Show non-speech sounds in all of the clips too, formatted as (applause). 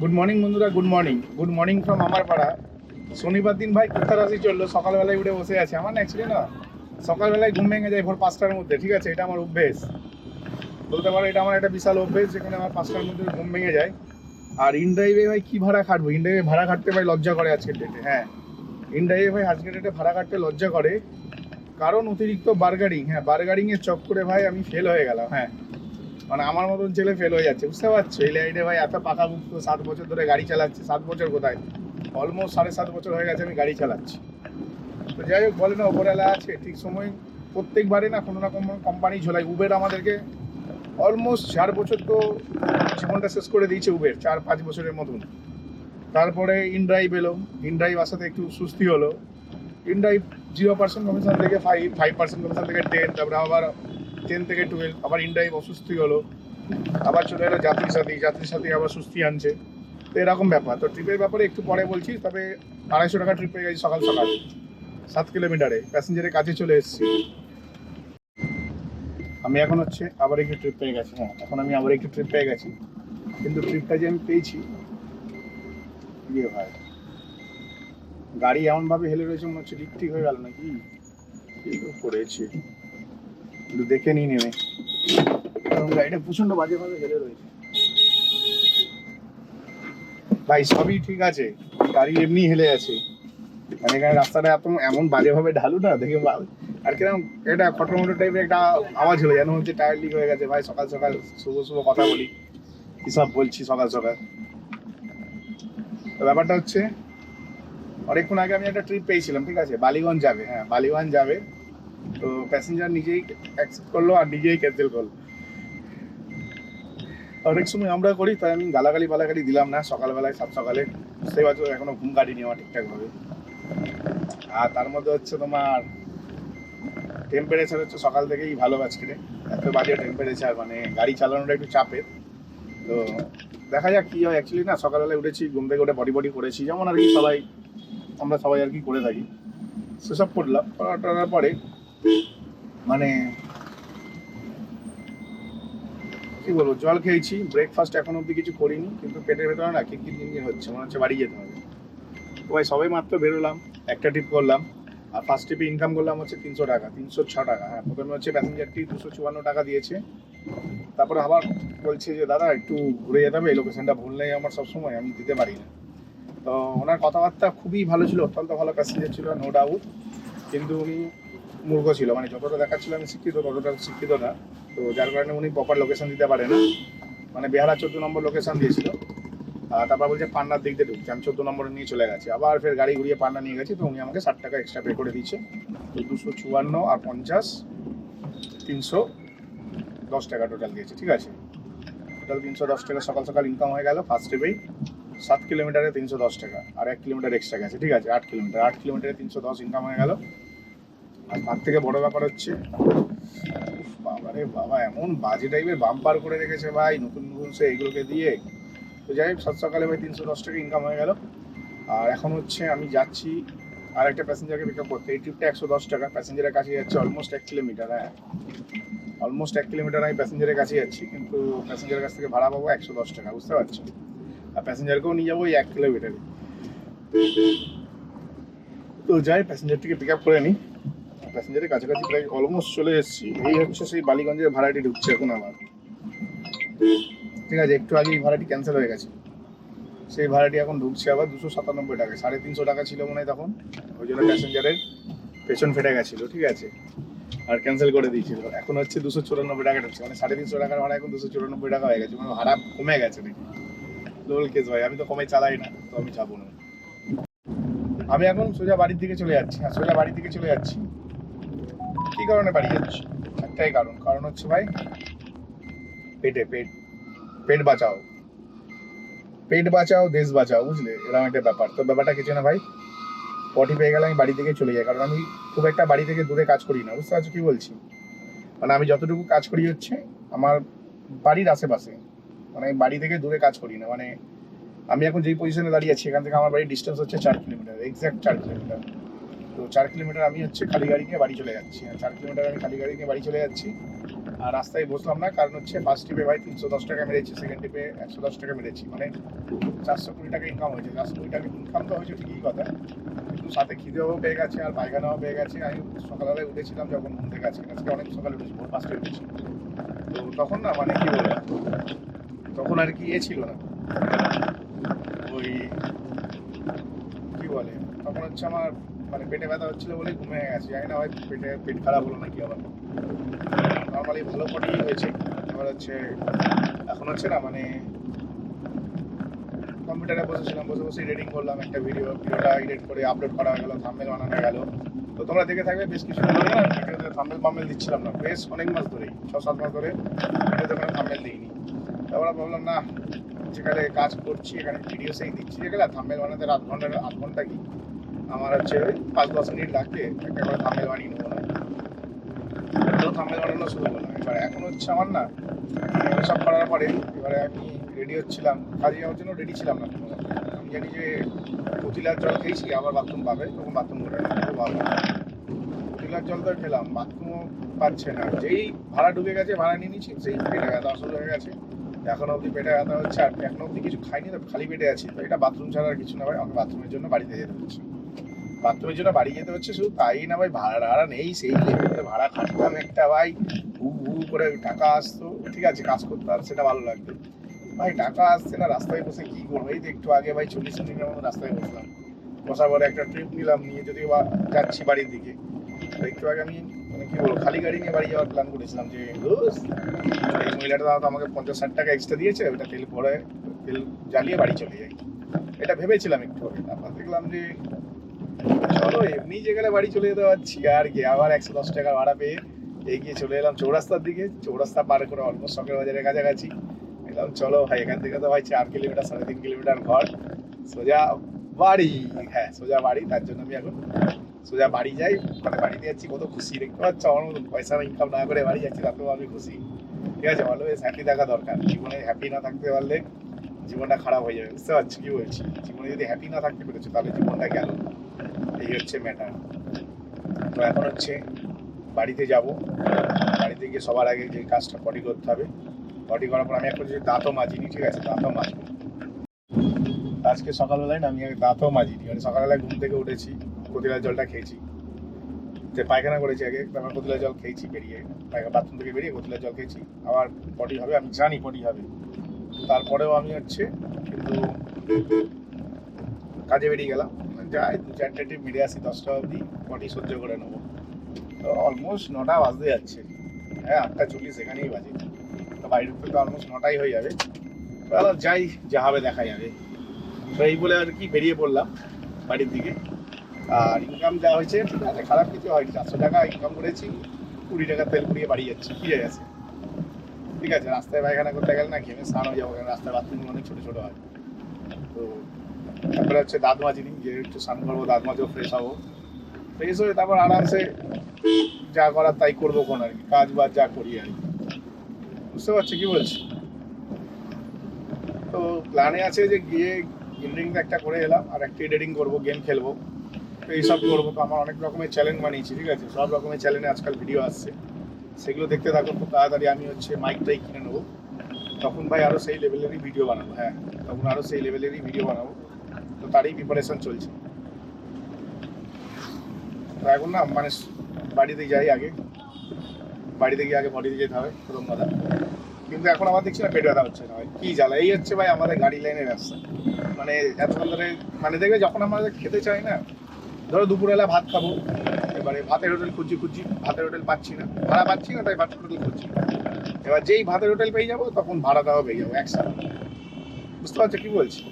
Good morning বন্ধুরা good morning good morning from আমার পাড়া। শনিবার দিন ভাই কোথার আসি চলল। সকালবেলায় উঠে বসে আছে। আমার না অ্যাকচুয়ালি না, সকালবেলায় ঘুম ভেঙে যায় ভোর পাঁচটার মধ্যে, ঠিক আছে? এটা আমার অভ্যেস। বলতে পারো, এটা আমার একটা বিশাল অভ্যেস যেখানে আমার পাঁচটার মধ্যে ঘুম ভেঙে যায়। আর ইন ড্রাইভে ভাই, কি ভাড়া খাটবো? ইন ড্রাইভে ভাড়া খাটতে ভাই লজ্জা করে আজকের ডেটে হ্যাঁ। ইন ড্রাইভে ভাই, আজকের ডেটে ভাড়া কাটতে লজ্জা করে। কারণ অতিরিক্ত বার্গারিং হ্যাঁ বার্গারিং এর চক্করে ভাই আমি ফেল হয়ে গেলাম হ্যাঁ। মানে আমার মতন ছেলে ফেল হয়ে যাচ্ছে, বুঝতে পারছ? এই লাইনে ভাই এত পাকা মুক্ত সাত বছর ধরে গাড়ি চালাচ্ছে, সাত বছর কোথায়? অলমোস্ট সাড়ে সাত বছর হয়ে গেছে আমি গাড়ি চালাচ্ছি। তো যাই হোক, বলে না, ওপরওয়ালা আছে, ঠিক সময় প্রত্যেকবারে না কোনো না কোনো কোম্পানি ঝোলাই। উবের আমাদেরকে অলমোস্ট চার বছর তো জীবনটা শেষ করে দিয়েছে উবের চার পাঁচ বছরের মতন। তারপরে ইনড্রাইভ এলো ইনড্রাইভ আসাতে একটু সুস্থি হলো। ইনড্রাইভ জিরো পার্সেন্ট কমিশন থেকে ফাইভ ফাইভ পার্সেন্ট কমিশন থেকে টেন তারপরে আবার টেন থেকে টুয়েলভ আবার ইনড্রাইভ অসুস্থি হলো, আবার চলে এলো যাত্রী সাথী যাত্রী সাথী আবার সুস্থি আনছে। তো এরকম ব্যাপার। তো ট্রিপের ব্যাপারে একটু পরে বলছি, তবে আড়াইশো টাকা ট্রিপ পেয়ে গেছি সকাল সকাল। সাত কিলোমিটারে প্যাসেঞ্জারের কাছে চলে এসেছি। আমি এখন হচ্ছে আবার একটু ট্রিপ পেয়ে গেছি হ্যাঁ এখন আমি আবার একটু ট্রিপ পেয়ে গেছি। কিন্তু ট্রিপটা যে আমি পেয়েছি ইয়ে হয় গাড়ি এমনভাবে হেলে রয়েছে মনে হচ্ছে ঠিক ঠিক হয়ে গেল নাকি? করেছে? একটু দেখে নিই নেমে। কারণ গাড়িটা প্রচণ্ড বাজেভাবে হেলে রয়েছে। ভাই, সবই ঠিক আছে। গাড়ি এমনি হেলে আছে মানে এখানে রাস্তাটা এত এমন বাজেভাবে ঢালু না, দেখে আর কীরকম এটা খটমটো টাইপের একটা আওয়াজ হলো, যেন হচ্ছে টায়ার লিক হয়ে গেছে। ভাই, সকাল সকাল শুভ শুভ কথা বলি। কি সব বলছি সকাল সকাল? ব্যাপারটা হচ্ছে, অনেকক্ষণ আগে আমি একটা ট্রিপ পেয়েছিলাম, ঠিক আছে? বালিগঞ্জ যাবে হ্যাঁ বালিগঞ্জ যাবে। তো প্যাসেঞ্জার নিজেই অ্যাকসেপ্ট করল আর নিজেই ক্যান্সেল করল। অনেক সময় আমরা করি, তাই আমি গালাগালি বালাগালি দিলাম না, সকালবেলায় সাত সকালে। বুঝতেই পারছ এখনও ঘুম কাটিনি আমার ঠিকঠাকভাবে। আর তার মধ্যে হচ্ছে তোমার টেম্পারেচার হচ্ছে সকাল থেকেই ভালো আজকে। এত বাজে টেম্পারেচার মানে গাড়ি চালানোটা একটু চাপের। তো দেখা যাক কি হয়। অ্যাকচুয়ালি না, সকালবেলায় উঠেছি, ঘুম থেকে উঠে বডি বডি করেছি। যেমন আর কি সবাই, আমরা সবাই আর কি করে থাকি। সেসব করলাম। করার পরে মানে কি বলব, জল খেয়েছি ব্রেকফাস্ট এখন অবধি কিছু করিনি, কিন্তু পেটের ভেতরে না কিরকির কিরকির হচ্ছে, মনে হচ্ছে বাড়ি যেতে হবে। তো সবাই মাত্র বেরোলাম, একটা ট্রিপ করলাম, আর ফার্স্ট ট্রিপে ইনকাম করলাম হচ্ছে তিনশো টাকা, তিনশো ছ টাকা হ্যাঁ প্রথমে হচ্ছে প্যাসেঞ্জারটি দুশো চুয়ান্ন টাকা দিয়েছে। তারপরে আবার বলছে যে, দাদা, একটু ঘুরে যেতে হবে, এই লোকেশনটা ভুল নেই আমার সবসময়, আমি দিতে পারি না। তো ওনার কথাবার্তা খুবই ভালো ছিল, অত্যন্ত ভালো প্যাসেঞ্জার ছিল নো ডাউট কিন্তু উনি মূর্খ ছিল। মানে যতটা দেখাচ্ছিল আমি শিক্ষিত, ততটা শিক্ষিত না। তো যার কারণে উনি প্রপার লোকেশন দিতে পারে না মানে বেহারা চোদ্দ নম্বর লোকেশন দিয়েছিল। আর তারপর বলছে পান্নার দিক দিয়ে ঢুকছে। আমি চোদ্দ নম্বরে নিয়ে চলে গেছি। আবার ফের গাড়ি ঘুরিয়ে পান্না নিয়ে গেছি। তো উনি আমাকে ষাট টাকা এক্সট্রা পে করে দিচ্ছে দুশো চুয়ান্ন আর পঞ্চাশ, তিনশো দশ টাকা টোটাল দিয়েছে। ঠিক আছে? টোটাল তিনশো দশ টাকা সকাল সকাল ইনকাম হয়ে গেল ফার্স্ট ট্রিপেই সাত কিলোমিটারে তিনশো দশ টাকা। আর এক কিলোমিটার এক্সট্রা গেছে। ঠিক আছে? আট কিলোমিটার আট কিলোমিটারে তিনশো দশ ইনকাম হয়ে গেল। আর তার থেকে বড় ব্যাপার হচ্ছে উফ, বাবা বাবা এমন বাজে টাইপের বাম্পার করে রেখেছে ভাই নতুন নতুন সে এগুলোকে দিয়ে। তো যাই হোক সাত সকালে ভাই তিনশো দশ টাকা ইনকাম হয়ে গেল। আর এখন হচ্ছে আমি যাচ্ছি আর একটা প্যাসেঞ্জারকে পিক আপ করতে। এই ট্রিপটা একশো দশ টাকা প্যাসেঞ্জারের কাছে যাচ্ছে অলমোস্ট এক কিলোমিটার হ্যাঁ। অলমোস্ট এক কিলোমিটার আমি প্যাসেঞ্জারের কাছে যাচ্ছি কিন্তু প্যাসেঞ্জারের কাছ থেকে ভাড়া পাবো একশো দশ টাকা বুঝতে পারছ? আর প্যাসেঞ্জারকেও নিয়ে যাব ওই এক কিলোমিটারে তো যাই প্যাসেঞ্জারটিকে পিক আপ করে নিই প্যাসেঞ্জারের কাছাকাছি প্রায় অলমোস্ট চলে এসেছি। এই হচ্ছে সেই বালিগঞ্জের ভাড়াটি ঢুকছে এখন আমার। ঠিক আছে, একটু আগেই ভাড়াটি ক্যান্সেল হয়ে গেছে। সেই ভাড়াটি এখন ঢুকছে আবার দুশো সাতানব্বই টাকা সাড়ে তিনশো টাকা ছিল মনে হয় তখন। ওই জন্য প্যাসেঞ্জারের পেছন ফেটে গেছিল, ঠিক আছে? আর ক্যান্সেল করে দিয়েছিল। এখন হচ্ছে দুশো চুরানব্বই টাকা ঢুকছে। মানে সাড়ে তিনশো টাকার ভাড়া এখন দুশো চুরানব্বই টাকা হয়ে গেছে। মানে ভাড়া কমে গেছে নাকি? লোল কেস ভাই, আমি তো কমে চালাই না, তো আমি যাব না। আমি এখন সোজা বাড়ির দিকে চলে যাচ্ছি। হ্যাঁ সোজা বাড়ির দিকে চলে যাচ্ছি। কারণে বাড়ি যাচ্ছি একটাই কারণ কারণ হচ্ছে ভাই, পেটে, পেট পেট বাঁচাও। পেট বাঁচাও, দেশ বাঁচাও, বুঝলে? এরকম একটা ব্যাপার। তো ব্যাপারটা কিছু না ভাই? পটি পেয়ে গেলে আমি বাড়ি থেকে চলে যাই, কারণ আমি খুব একটা বাড়ি থেকে দূরে কাজ করি না, বুঝতে পারছ কি বলছি? মানে আমি যতটুকু কাজ করি হচ্ছে, আমার বাড়ির আশেপাশে। মানে আমি বাড়ি থেকে দূরে কাজ করি না মানে আমি এখন যেই পজিশনে দাঁড়িয়ে আছি, এখান থেকে আমার বাড়ির ডিস্টেন্স হচ্ছে চার কিলোমিটার এক্স্যাক্ট চার কিলোমিটার তো চার কিলোমিটার আমি হচ্ছে খালি গাড়ি নিয়ে বাড়ি চলে যাচ্ছি। চার কিলোমিটার আমি খালি গাড়ি নিয়ে বাড়ি চলে যাচ্ছি। আর রাস্তায় বসলাম না, কারণ হচ্ছে ফার্স্ট ট্রিপে ভাই তিনশো দশ টাকা মেরেছি সেকেন্ড ট্রিপে একশো দশ টাকা মেরেছি। মানে চারশো কুড়ি টাকা ইনকাম হয়েছে। চারশো কুড়ি টাকা ইনকাম তো হয়েছে ঠিকই কথা। কিন্তু সাথে খিদেও পেয়ে গেছে আর পায়খানাও পেয়ে গেছে। আমি সকালবেলায় উঠেছিলাম যখন ঘুম থেকে আজকে আজকে অনেক সকালে উঠেছি, ভোর পাঁচটায় উঠেছি। তো তখন না মানে কি বলব, তখন আর কি ইয়ে ছিল না। ওই কি বলে, তখন হচ্ছে আমার মানে পেটে ব্যথা হচ্ছিল বলে ঘুমিয়ে গেছি। জানি না হয় পেটে, পেট খারাপ হলো নাকি আবার। নর্মালি ভালো পটি হয়েছে। এবার হচ্ছে, এখন হচ্ছে না মানে কম্পিউটারে বসেছিলাম, বসে বসে এডিটিং করলাম একটা ভিডিও ভিডিওটা এডিট করে আপলোড করা হয়ে গেল থাম্বেল বানানো গেল। তো তোমরা দেখে থাকবে, বেশ কিছু ভিডিওতে থাম্বেল ফাম্বেল দিচ্ছিলাম না। বেশ অনেক মাস ধরেই, ছ, সাত মাস ধরে ভিডিওতে কোনো থাম্বেল দিইনি। তারপরে ভাবলাম, না, যেখানে কাজ করছি, এখানে ভিডিও সেই দিচ্ছি। যেখানে থাম্বেল বানাতে আধ ঘণ্টা আধ ঘণ্টা কি? আমার হচ্ছে ওই পাঁচ দশ মিনিট লাগবে একটা করে থাম্বেল বানিয়ে নেব তো থাম্বেল বানানো শুরু করলাম এবার এখন হচ্ছে আমার না সব করার পরে এবারে আমি রেডি হচ্ছিলাম। কাজে যাওয়ার জন্য রেডি ছিলাম না আমি জানি যে পুতিলার জল খেয়েছি, আবার বাথরুম পাবে, তখন বাথরুম করে ভালো পুতিলার জল তো খেলাম বাথরুমও পাচ্ছে না। যেই ভাড়া ঢুকে গেছে, ভাড়া নিয়ে নিচ্ছি সেই পেটে ব্যথা শুরু হয়ে গেছে। এখন অবধি পেটে ব্যথা হচ্ছে, আর এখন অবধি কিছু খাইনি তো খালি পেটে আছি। তো এটা বাথরুম ছাড়া আর কিছু না ভাই, আমাকে বাথরুমের জন্য বাড়িতে যেতে হচ্ছে। বাথরুমের জন্য বাড়ি যেতে হচ্ছে শুধু তাই না ভাই ভাড়া টাড়া নেই সেই লেভেলে ভাড়া খাটতাম একটা ভাই। হু হু করে টাকা আসতো। ঠিক আছে কাজ করতাম সেটা ভালো লাগতো ভাই টাকা আসছে না রাস্তায় বসে কি করব? এই তো একটু আগে ভাই চল্লিশ মিনিটের মতো রাস্তায় বসলাম। বসার পরে একটা ট্রিপ নিলাম নিয়ে যদি বা যাচ্ছি বাড়ির দিকে। একটু আগে আমি মানে কি বলব খালি গাড়ি নিয়ে বাড়ি যাওয়ার প্ল্যান করেছিলাম যে "ধুস, এই মহিলাটা তো আমাকে পঞ্চাশ ষাট টাকা এক্সট্রা দিয়েছে ওটা তেল পরে তেল জ্বালিয়ে বাড়ি চলে যাই। এটা ভেবেছিলাম একটু আগে। তারপর দেখলাম যে চলো, এমনি যেখানে বাড়ি চলে যেতে পারছি, আর কি, আবার একশো দশ টাকা ভাড়া পেয়ে এগিয়ে চলে এলাম চৌরাস্তার দিকে। চৌরাস্তা পার করে অলমোস্ট শখের বাজারের কাছাকাছি। এলাম, চলো, ভাই, এখান থেকে তো ভাই চার কিলোমিটার, সাড়ে তিন কিলোমিটার ঘর। সোজা বাড়ি হ্যাঁ সোজা বাড়ি, তার জন্য আমি এখন সোজা বাড়ি যাই। মানে বাড়িতে যাচ্ছি, কত খুশি, দেখতে পাচ্ছ আমার মতন। পয়সা ইনকাম না করে বাড়ি যাচ্ছি, তাতেও আমি খুশি। ঠিক আছে অলওয়েজ হ্যাপি থাকা দরকার। জীবনে হ্যাপি না থাকতে পারলে জীবনটা খারাপ হয়ে যাবে, বুঝতে পারছি কি বলছি? জীবনে যদি হ্যাপি না থাকতে পেরেছ, তাহলে জীবনটা গেল এই হচ্ছে ম্যাটার তো এখন হচ্ছে বাড়িতে যাব। বাড়িতে গিয়ে সবার আগে যে কাজটা পটি করতে হবে। পটি করার পর আমি এখন যে দাঁতও মাজিনি, ঠিক আছে? দাঁতও মাজবো। আজকে সকালবেলায় না আমি দাঁতও মাজিনি। মানে সকালবেলায় ঘুম থেকে উঠেছি কতিলার জলটা খেয়েছি। যে পায়খানা করেছি আগে, তারপর কতিলার জল খেয়েছি বেরিয়ে। পায়খানা বাথরুম থেকে বেরিয়ে কতিলার জল খেয়েছি। আবার পটি হবে, আমি জানি পটি হবে। তারপরেও আমি হচ্ছে কিন্তু কাজে বেরিয়ে গেলাম। যাই দু চারটে টিপ মেরে আসি দশটা অবধি পটি সহ্য করে নেব। তো অলমোস্ট নটা বাজতে যাচ্ছে। হ্যাঁ আটটা চল্লিশ এখানেই বাজে। তো বাড়ি ঢুকতে তো অলমোস্ট নটাই হয়ে যাবে। তাহলে যাই, যা হবে দেখা যাবে। তো এই বলে আর কি বেরিয়ে পড়লাম বাড়ির দিকে। আর ইনকাম যা হয়েছে আছে, খারাপ কিছু হয়নি। চারশো টাকা ইনকাম করেছি, কুড়ি টাকা তেল পুড়িয়ে বাড়ি যাচ্ছি হয়ে গেছে। ঠিক আছে, রাস্তায় পায়খানা করতে গেলে না, ঘেমে স্নান হয়ে যাব, কারণ রাস্তায় বাথরুম অনেক ছোটো ছোটো হয়। তো তারপরে হচ্ছে দাঁত মাজিনি যে একটু স্নান করব দাঁত মাজবো ফ্রেশ হব ফ্রেশ হয়ে তারপর আরামসে যা করার তাই করব কোন আর কি কাজ বাজ যা করি আর কি। বুঝতে পারছি, কি বলছি? তো প্ল্যানে আছে যে গিয়ে গেমিং একটা করে এলাম, আর একটা এডিটিং করব গেম খেলব। তো এইসব করব, তো আমার অনেক রকমের চ্যালেঞ্জ বানিয়েছি, ঠিক আছে? সব রকমের চ্যালেঞ্জে আজকাল ভিডিও আসছে। সেগুলো দেখতে থাকো খুব তাড়াতাড়ি আমি হচ্ছে মাইকটাই কিনে নেব। তখন ভাই আরও সেই লেভেলেরই ভিডিও বানাবো হ্যাঁ। তখন আরও সেই লেভেলেরই ভিডিও বানাবো। তো তারই প্রিপারেশন চলছে। তো এখন না মানে বাড়িতে যাই আগে। বাড়িতে গিয়ে আগে বডিতে যেতে হবে, প্রথম কথা। কিন্তু এখন আমার দেখছি না, পেট ব্যথা হচ্ছে না ভাই। কি জ্বালা? এই হচ্ছে ভাই আমাদের গাড়ি লাইনের ব্যবসা মানে এতক্ষণ ধরে মানে দেখবে যখন আমাদের খেতে চাই না, ধরো দুপুরবেলা ভাত খাব। এবারে ভাতের হোটেল খুঁজছি খুঁজছি, ভাতের হোটেল পাচ্ছি না। ভাড়া পাচ্ছি না, তাই ভাতের হোটেল খুঁজছি। এবার যেই ভাতের হোটেল পেয়ে যাব, তখন ভাড়া ভাড়াটাও পেয়ে যাব, একসাথে। বুঝতে পারছ কি বলছি?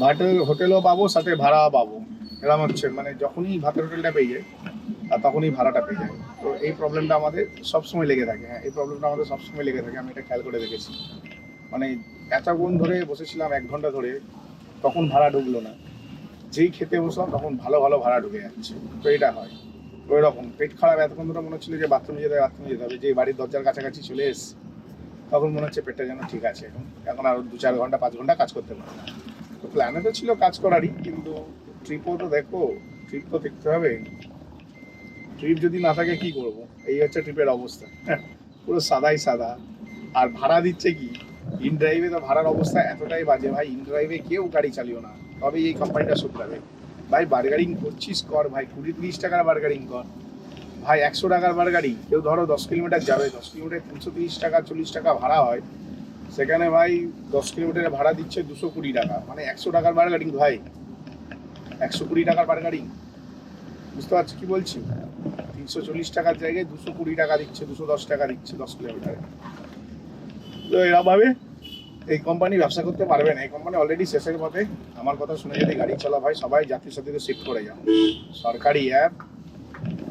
ভাতের হোটেলও পাবো, সাথে ভাড়াও পাবো। এরকম হচ্ছে মানে যখনই ভাতের হোটেলটা পেয়ে যায়, আর তখনই ভাড়াটা পেয়ে যায়। তো এই প্রবলেমটা আমাদের সবসময় লেগে থাকে হ্যাঁ এই প্রবলেমটা আমাদের সবসময় লেগে থাকে, আমি এটা খেয়াল করে দেখেছি। মানে এতক্ষণ ধরে বসেছিলাম এক ঘণ্টা ধরে, তখন ভাড়া ঢুকলো না। যেই খেতে বসলাম, তখন ভালো ভালো ভাড়া ঢুকে যাচ্ছে। তো এটা হয়। ওই রকম পেট খারাপ, এতক্ষণ ধরে মনে হচ্ছিল যে বাথরুমে যেতে হবে বাথরুমে যেতে হবে। যে বাড়ির দরজার কাছাকাছি চলে এসে তখন মনে হচ্ছে পেটটা যেন ঠিক আছে। এখন এখন আর দু চার ঘণ্টা, পাঁচ ঘণ্টা কাজ করতে পারে তো প্ল্যানে তো ছিল কাজ করারই, কিন্তু ট্রিপও তো দেখো ট্রিপ তো দেখতে হবে। ট্রিপ যদি না থাকে কি করব? এই হচ্ছে ট্রিপের অবস্থা। (laughs) পুরো সাদাই সাদা। আর ভাড়া দিচ্ছে কি? ইন ড্রাইভে তো ভাড়ার অবস্থা এতটাই বাজে ভাই। ইন ড্রাইভে কেউ গাড়ি চালিও না। তবে এই কোম্পানিটা শুধরাবে। ভাই বার্গারিং করছিস কর ভাই, কুড়ি তিরিশ টাকার বার্গারিং কর। ভাই, একশো টাকার বার্গারিং, কেউ ধরো দশ কিলোমিটার যাবে, দশ কিলোমিটার তিনশো তিরিশ টাকা, চল্লিশ টাকা ভাড়া হয়। সেখানে ভাই দশ কিলোমিটারে ভাড়া দিচ্ছে দুশো কুড়ি টাকা। মানে একশো টাকার বার্গারিং ভাই। একশো কুড়ি টাকার বার্গারিং। বুঝতে পারছি কি বলছি? তিনশো চল্লিশ টাকার জায়গায় দুশো কুড়ি টাকা দিচ্ছে, দুশো দশ টাকা দিচ্ছে দশ কিলোমিটারে। তো এরমভাবে এই কোম্পানি ব্যবসা করতে পারবে না এই কোম্পানি অলরেডি শেষের পথে। আমার কথা শুনে যদি গাড়ি চলা হয়, সবাই জাতির সাথে শিফট করে যাও সরকারি অ্যাপ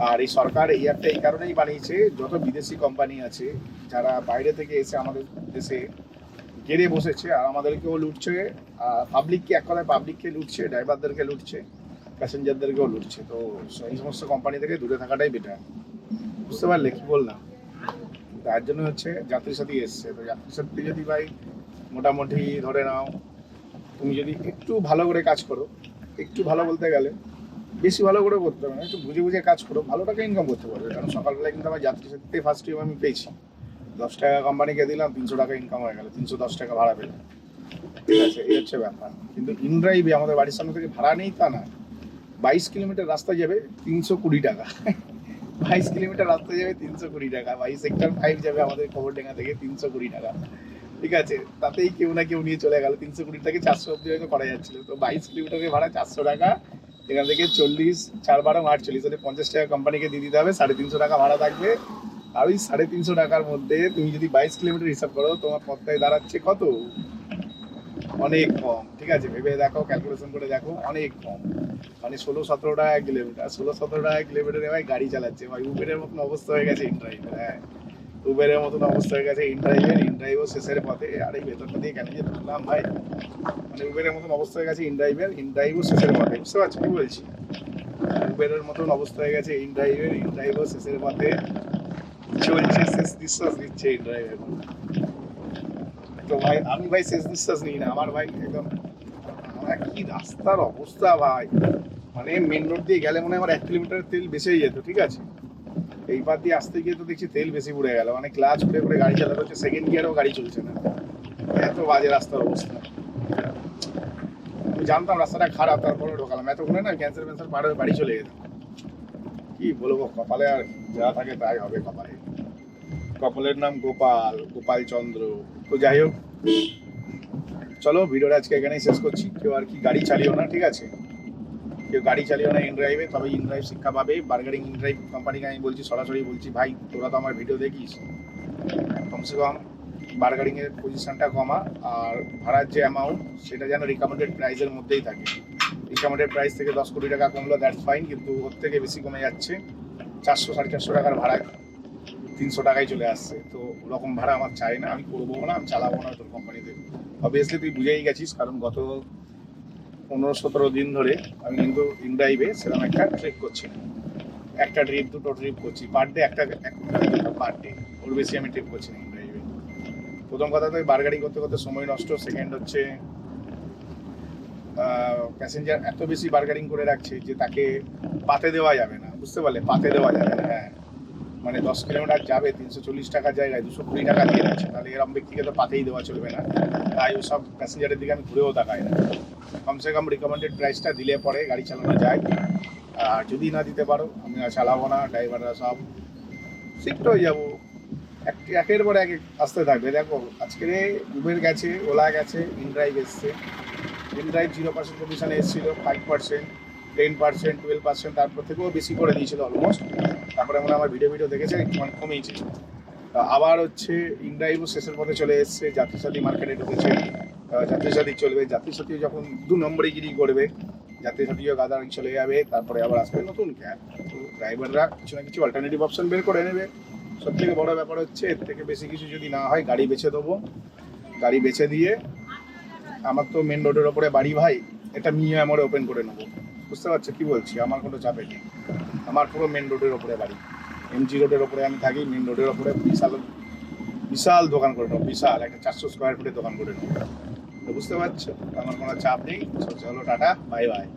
আর এই সরকার এই অ্যাপটা এই কারণেই বানিয়েছে, যত বিদেশি কোম্পানি আছে, যারা বাইরে থেকে এসে আমাদের দেশে গেড়ে বসেছে, আর আমাদেরকেও লুটছে পাবলিককে এক কথায় পাবলিককে লুটছে ড্রাইভারদেরকে লুটছে প্যাসেঞ্জারদেরকেও লুটছে। তো এই সমস্ত কোম্পানি থেকে দূরে থাকাটাই বেটার বুঝতে পারলে কি বললাম? তার জন্য হচ্ছে যাত্রী সাথে এসছে। তো যাত্রী সাথে যদি ভাই মোটামুটি ধরে নাও, তুমি যদি একটু ভালো করে কাজ করো, একটু ভালো বলতে গেলে, বেশি ভালো করে করতে হবে না, একটু বুঝে বুঝে কাজ করো ভালো টাকা ইনকাম করতে পারবে। কারণ সকালবেলায় কিন্তু আমার যাত্রী সাথে ফার্স্ট টাইম আমি পেয়েছি। দশ টাকা কোম্পানিকে দিলাম, তিনশো টাকা ইনকাম হয়ে গেল, তিনশো দশ টাকা ভাড়া পেলাম। ঠিক আছে, এই হচ্ছে ব্যাপার। কিন্তু ইনড্রাইভে আমাদের বাড়ির সামনে থেকে ভাড়া নেই তা না। বাইশ কিলোমিটার রাস্তা যাবে তিনশো কুড়ি টাকা। বাইশ কিলোমিটার রাস্তা যাবে তিনশো কুড়ি টাকা। বাইশ সেক্টর ফাইভ যাবে আমাদের খবরডেঙ্গা থেকে তিনশো কুড়ি টাকা। ঠিক আছে, তাতেই কেউ না কেউ নিয়ে চলে গেল। তিনশো কুড়ি থেকে চারশো অব্দি হয়তো করা যাচ্ছিল। তো বাইশ কিলোমিটারের ভাড়া চারশো টাকা, এখান থেকে চল্লিশ, চার বারো আটচল্লিশ তাহলে পঞ্চাশ টাকা কোম্পানিকে দিয়ে দিতে হবে, সাড়ে তিনশো টাকা ভাড়া থাকবে। আর ওই সাড়ে তিনশো টাকার মধ্যে তুমি যদি বাইশ কিলোমিটার হিসাব করো, তোমার পথটায় দাঁড়াচ্ছে কত? অনেক কম, ঠিক আছে? ভেবে দেখো ক্যালকুলেশন করে দেখো, অনেক কম। মানে ষোলো, সতেরো টাকা কিলোমিটার, ষোলো, সতেরো টাকা কিলোমিটারে ভাই গাড়ি চালাচ্ছে। ভাই উবেরের মতন অবস্থা হয়ে গেছে ইন ড্রাইভের হ্যাঁ। উবেরের মতন অবস্থা হয়ে গেছে ইন ড্রাইভের ইন ড্রাইভও শেষের পথে আর এই ভেতরটা দিয়ে কেন যে ঢুকলাম ভাই? মানে উবেরের মতন অবস্থা হয়ে গেছে ইন ড্রাইভের ইন ড্রাইভও শেষের পথে, বুঝতে পারছ কি বলছি? উবেরের মতন অবস্থা হয়ে গেছে ইন ড্রাইভের ইন ড্রাইভও শেষের পথে চলছে, শেষ নিঃশ্বাস নিচ্ছে ইন ড্রাইভের তো ভাই, আমি ভাই শেষ নিঃশ্বাস নিই না, আমার ভাই একদম, আমার কি রাস্তার অবস্থা ভাই? মানে মেন রোড দিয়ে গেলে মনে হয় আমার এক কিলোমিটার তেল বেঁচেই যেত, ঠিক আছে? এই পার দিয়ে আসতে গিয়ে তো দেখছি তেল বেশি পুড়ে গেল। মানে ক্লাচ করে করে গাড়ি চালাতে হচ্ছে সেকেন্ড গিয়ারও গাড়ি চলছে না। এত বাজে রাস্তার অবস্থা। আমি জানতাম রাস্তাটা খারাপ তারপরে ঢোকালাম। এতক্ষণে না ক্যান্সার ফ্যান্সার পার হয়ে বাড়ি চলে যেতাম। কি বলব, কপালে আর যা থাকে তাই হবে কপালে। কপালের নাম গোপাল গোপাল চন্দ্র। তো যাই হোক, চলো, ভিডিওটা আজকে এখানেই শেষ করছি। কেউ আর কি গাড়ি চালিও না, ঠিক আছে? কেউ গাড়ি চালিও না ইন ড্রাইভে তবে ইন ড্রাইভ শিক্ষা পাবে। বার্গারিং ইনড্রাইভ কোম্পানিকে আমি বলছি, সরাসরি বলছি, ভাই, তোরা তো আমার ভিডিও দেখিস। কমসে কম বার্গারিং এর পজিশনটা কমা, আর ভাড়ার যে অ্যামাউন্ট সেটা যেন রিকমেন্ডেড প্রাইসের মধ্যেই থাকে। রিকমেন্ডেড প্রাইস থেকে দশ কোটি টাকা কমলো দ্যাটস ফাইন কিন্তু ওর থেকে বেশি কমে যাচ্ছে। চারশো, সাড়ে চারশো টাকার ভাড়া তিনশো টাকায় চলে আসছে। তো ওরকম ভাড়া আমার চাই না, আমি করব না, আমি চালাবো না তোর কোম্পানিতে অবভিয়াসলি তুই বুঝেই গেছিস, কারণ গত পনেরো সতেরো দিন ধরে আমি কিন্তু ইন্ড্রাইভে সেরকম একটা ট্রিপ করছি একটা ট্রিপ দুটো ট্রিপ করছি। পার ডে একটা পার ডে ওর বেশি আমি ট্রিপ করছি না ইন্ড্রাইভে প্রথম কথা তো ওই বার্গারিং করতে করতে সময় নষ্ট। সেকেন্ড হচ্ছে প্যাসেঞ্জার এত বেশি বার্গারিং করে রাখছে যে তাকে পাতে দেওয়া যাবে না। বুঝতে পারলে? পাতে দেওয়া যাবে না হ্যাঁ। মানে দশ কিলোমিটার যাবে, তিনশো চল্লিশ টাকার জায়গায়, দুশো কুড়ি টাকা দিয়ে দিচ্ছে তাহলে এরকম ব্যক্তিকে তো পাতেই দেওয়া চলবে না। তাই ওসব প্যাসেঞ্জারের দিকে আমি ঘুরেও তাকাই না। কমসে কম রিকমেন্ডেড প্রাইসটা দিলে পরে গাড়ি চালানো যায়। আর যদি না দিতে পারো, আমি চালাবো না ড্রাইভাররা সব শিফট হয়ে যাব একের পর এক আসতে থাকবে। দেখো, আজকে উবের গেছে ওলা গেছে ইনড্রাইভ এসছে। ইনড্রাইভ জিরো পার্সেন্ট কমিশনে এসেছিল five percent ten percent twelve percent তারপর থেকেও বেশি করে দিয়েছিল অলমোস্ট তারপরে মনে আমার ভিডিও ভিডিও দেখেছে মানে কমিয়েছে। তা আবার হচ্ছে ইনড্রাইভও শেষের পথে চলে এসছে, যাত্রীসাথী মার্কেটে ঢুকেছে। আহ, যাত্রীসাথী চলবে যাত্রীসাথী যখন দু নম্বরে গিরি করবে যাত্রীসাথীও গাদারি চলে যাবে তারপরে আবার আসবে নতুন ক্যাব তো ড্রাইভাররা কিছু না কিছু অল্টারনেটিভ অপশন বের করে নেবে। সব থেকে বড় ব্যাপার হচ্ছে এর থেকে বেশি কিছু যদি না হয় গাড়ি বেছে দেবো। গাড়ি বেছে দিয়ে আমার তো মেন রোডের ওপরে বাড়ি ভাই এটা মিয়া আমরে ওপেন করে নেব। বুঝতে পারছ? কি বলছি? আমার কোনো চাপে নেই। আমার পুরো মেন রোডের ওপরে বাড়ি। এমজি রোডের ওপরে আমি থাকি মেন রোডের ওপরে বিশাল বিশাল দোকান করে নেব বিশাল একটা চারশো স্কোয়ার ফুটের দোকান করে নেব। বুঝতে পারছ? আমার কোনো চাপ নেই। চলো টাটা বাই বাই।